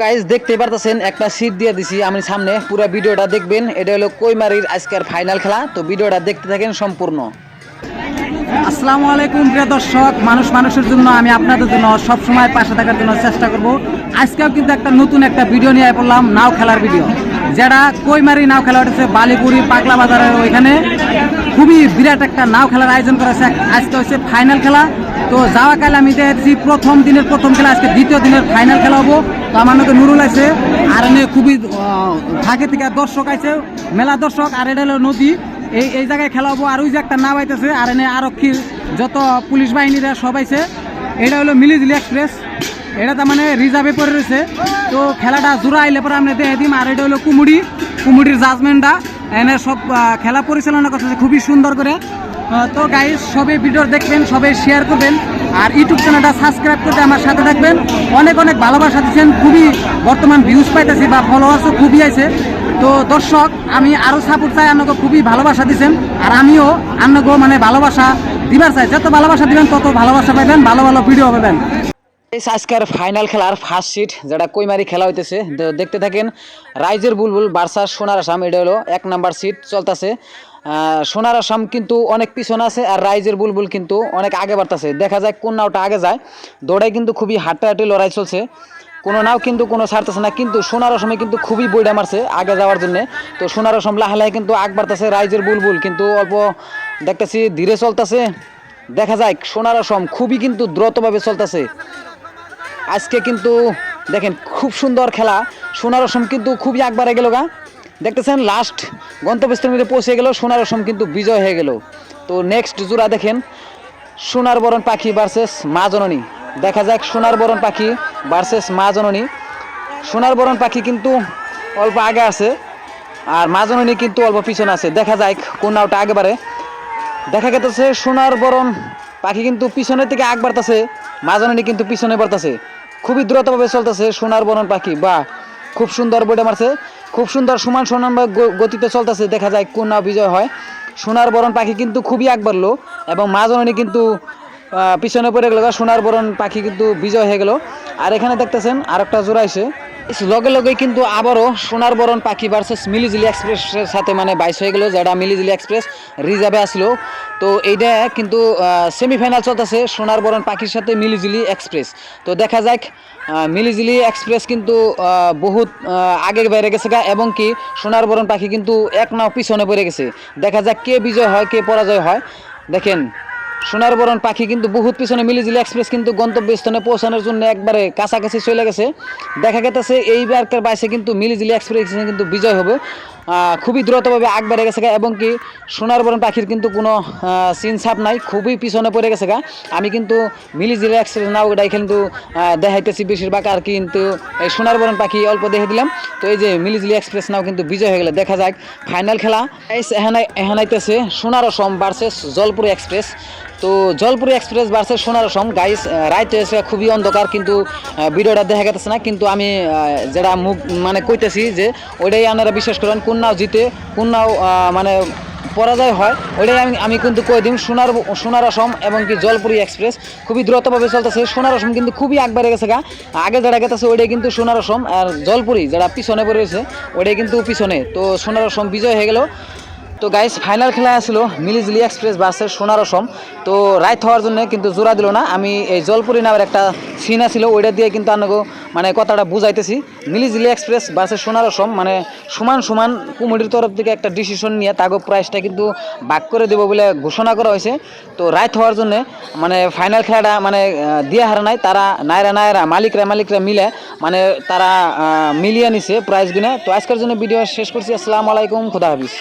Guys দেখতে পারতেছেন, একটা সিট দিয়ে দিছি আমি সামনে। পুরো ভিডিওটা দেখবেন। এটা হলো কৈমারির আজকের ফাইনাল খেলা। তো ভিডিওটা দেখতে থাকেন সম্পূর্ণ। আসসালামু আলাইকুম, প্রিয় দর্শক। মানুষ মানুষের জন্য আমি আপনাদের জন্য সব সময় পাশে থাকার জন্য চেষ্টা করব। আজকেও কিন্তু একটা নতুন একটা ভিডিও নিয়ে পড়লাম, নাও খেলার ভিডিও যেটা কৈমারি নাও খেলা হচ্ছে বালিপুরি পাগলা বাজারের ওইখানে। খুবই বিরাট একটা নাও খেলার আয়োজন করা হয়েছে আজকে হচ্ছে ফাইনাল খেলা। তো যাওয়া কালে আমি দেখছি প্রথম দিনের প্রথম খেলা, আজকে দ্বিতীয় দিনের ফাইনাল খেলা হব। তো আমার নাকি নুরুল আছে। আর এনে খুবই থাকে থেকে দর্শক আছে মেলা দর্শক। আর এটা হলো নদী। এই এই জায়গায় খেলা হব। আর ওই যে একটা নাম আইতেছে, আর এনে আরক্ষীর যত পুলিশ বাহিনীরা সব আইছে, এটা হলো মিলিজুলি এক্সপ্রেস। এটা তার মানে রিজার্ভে পড়ে রয়েছে। তো খেলাটা জোড়া আইলে পরে আমরা দেখে দিম। আর এটা হলো কুমুড়ি। কুমুড়ির জাজমেন্টটা এনে সব খেলা পরিচালনা করতেছে, খুবই সুন্দর করে। তো গাইজ সবে ভিডিও দেখবেন, সবে শেয়ার করবেন। আর ইউটিউব চ্যানেলটা সাবস্ক্রাইব করতে আমার সাথে থাকবেন। অনেক অনেক ভালোবাসা দিচ্ছেন, খুবই বর্তমান ভিউজ পাইতেছি বা ফলোয়ার্সও খুবই আছে। তো দর্শক, আমি আরও সাপোর্ট চাই আপনাকে খুবই ভালোবাসা দিচ্ছেন। আর আমিও আপনাকে মানে ভালোবাসা দিবার চাই। যত ভালোবাসা দিবেন, তত ভালোবাসা পাবেন ভালো ভালো ভিডিও পাবেন। এই আজকের ফাইনাল খেলার ফার্স্ট সিট যেটা কইমারি খেলা হইতেছে দেখতে থাকেন, রাইজের বুলবুল, বার্সার সোনার আসাম, এটা হলো এক নাম্বার সিট চলতেছে। সোনার আসাম কিন্তু অনেক পিছনে আছে আর রাইজের বুলবুল কিন্তু অনেক আগে বাড়তেছে। দেখা যায় কোন নাওটা আগে যায় দৌড়াই কিন্তু খুবই হাঁটাহাঁটি লড়াই চলছে। কোনো নাও কিন্তু কোনো ছাড়তেছে না, কিন্তু সোনার অসমে কিন্তু খুবই বইটা মারছে আগে যাওয়ার জন্য। তো সোনার অসম লাহে কিন্তু আগ বাড়তেছে রাইজের বুলবুল, কিন্তু অল্প দেখতেছি ধীরে চলতেছে। দেখা যায় সোনার অসম খুবই কিন্তু দ্রুতভাবে চলতেছে। আজকে কিন্তু দেখেন খুব সুন্দর খেলা। সোনার অসম কিন্তু খুবই একবারে গেল গা। দেখতেছেন লাস্ট গন্তব্যস্থলে পৌঁছে গেল সোনার অসম কিন্তু বিজয় হয়ে গেল। তো নেক্সট জোড়া দেখেন, সোনার বরণ পাখি ভার্সেস মা জননী। দেখা যাক, সোনার বরণ পাখি ভার্সেস মা জননী। সোনার বরণ পাখি কিন্তু অল্প আগে আছে, আর মা জননী কিন্তু অল্প পিছনে আছে। দেখা যায় কোন নাওটা আগে বাড়ে। দেখা গেতেছে সোনার বরণ পাখি কিন্তু পিছনের থেকে আগ বাড়তেছে মাজননী কিন্তু পিছনে বাড়তেছে। খুবই দ্রুতভাবে চলতেছে সোনার বরণ পাখি বা খুব সুন্দর বইটা মারছে, খুব সুন্দর সমান সমান গতিতে চলতেছে, দেখা যায় কোন নাও বিজয় হয়। সোনার বরণ পাখি কিন্তু খুবই আগ বাড়লো এবং মাজননী কিন্তু পিছনে পড়ে গেল সোনার বরণ পাখি কিন্তু বিজয় হয়ে গেল। আর এখানে দেখতেছেন আরেকটা জোড়া এসে লগে লগে কিন্তু আবারও সোনার বরণ পাখি ভার্সেস মিলিজিলি এক্সপ্রেসের সাথে মানে বাইশ হয়ে গেল, যেটা মিলিজিলি এক্সপ্রেস রিজার্ভে আসলো। তো এইটা কিন্তু সেমিফাইনাল চলতেছে সোনার বরণ পাখির সাথে মিলিজিলি এক্সপ্রেস তো দেখা যাক মিলিজিলি এক্সপ্রেস কিন্তু বহুত আগে বেড়ে গেছে গা, এবং কি সোনার বরণ পাখি কিন্তু এক নাও পিছনে পড়ে গেছে। দেখা যাক কে বিজয় হয়, কে পরাজয় হয়। দেখেন সোনার বরণ পাখি কিন্তু বহুত পিছনে মিলিজিলি এক্সপ্রেস কিন্তু গন্তব্যস্থানে পৌঁছানোর জন্য একবারে কাছাকাছি চলে গেছে। দেখা গেছে এইবারকার বাইসে কিন্তু মিলিজিলি এক্সপ্রেস কিন্তু বিজয় হবে। খুবই দ্রুতভাবে আগ বেড়ে গেছে গা, এবং কি সোনার বরণ পাখির কিন্তু কোনো সিন ছাপ নাই, খুবই পিছনে পড়ে গেছে গা। আমি কিন্তু মিলিজিলি এক্সপ্রেস নাও ওটাই কিন্তু দেখাইতেছি বেশিরভাগ, আর কিন্তু এই সোনার বরণ পাখি অল্প দেখে দিলাম। তো এই যে মিলিজিলি এক্সপ্রেস নাও কিন্তু বিজয় হয়ে গেলে, দেখা যাক। ফাইনাল খেলা। এখানে এখানাইতেছে সোনার অসম ভার্সেস জলপুর এক্সপ্রেস তো জলপুরি এক্সপ্রেস ভার্সেস সোনার অসম। গাইস হয়েছে খুবই অন্ধকার, কিন্তু ভিডিওটা দেখা গেছে না, কিন্তু আমি যেটা মুখ মানে কইতেছি যে, ওইটাই আপনারা বিশ্বাস করেন কোন জিতে কোন মানে পরাজয় হয়, ওইটাই আমি আমি কিন্তু কয়ে দিন সোনার সোনার অসম এবং কি জলপুরি এক্সপ্রেস খুবই দ্রুতভাবে চলতেছে। সোনার অসম কিন্তু খুবই আগবাড়ে গেছে গা। আগে যারা গেতেছে, ওইটাই কিন্তু সোনার অসম। আর জলপুরি যারা পিছনে পড়ে রয়েছে ওইটাই কিন্তু পিছনে। তো সোনার অসম বিজয় হয়ে গেল। তো গাইস ফাইনাল খেলা আসলো মিলিজলি এক্সপ্রেস বাসের সোনার অসম। তো রাইট হওয়ার জন্য কিন্তু জোড়া দিল না। আমি এই জলপুরি নামের একটা সিন আছিল, ওইটা দিয়ে কিন্তু আপনাকে মানে কথাটা বুঝাইতেছি। মিলিজলি এক্সপ্রেস বাসের সোনার অসম মানে সমান সমান কুমুডির তরফ থেকে একটা ডিসিশন নিয়ে তাগো প্রাইসটা কিন্তু বাক করে দেবো বলে ঘোষণা করা হয়েছে। তো রাইট হওয়ার জন্য মানে ফাইনাল খেলাটা মানে দিয়ে হারা নাই। তারা নায়রা নায়রা, মালিকরা মালিকরা মিলে মানে তারা মিলিয়ে নিছে প্রাইজগুলো তো আজকের জন্য ভিডিও শেষ করছি। আসসালামু আলাইকুম, খুদা হাফিজ।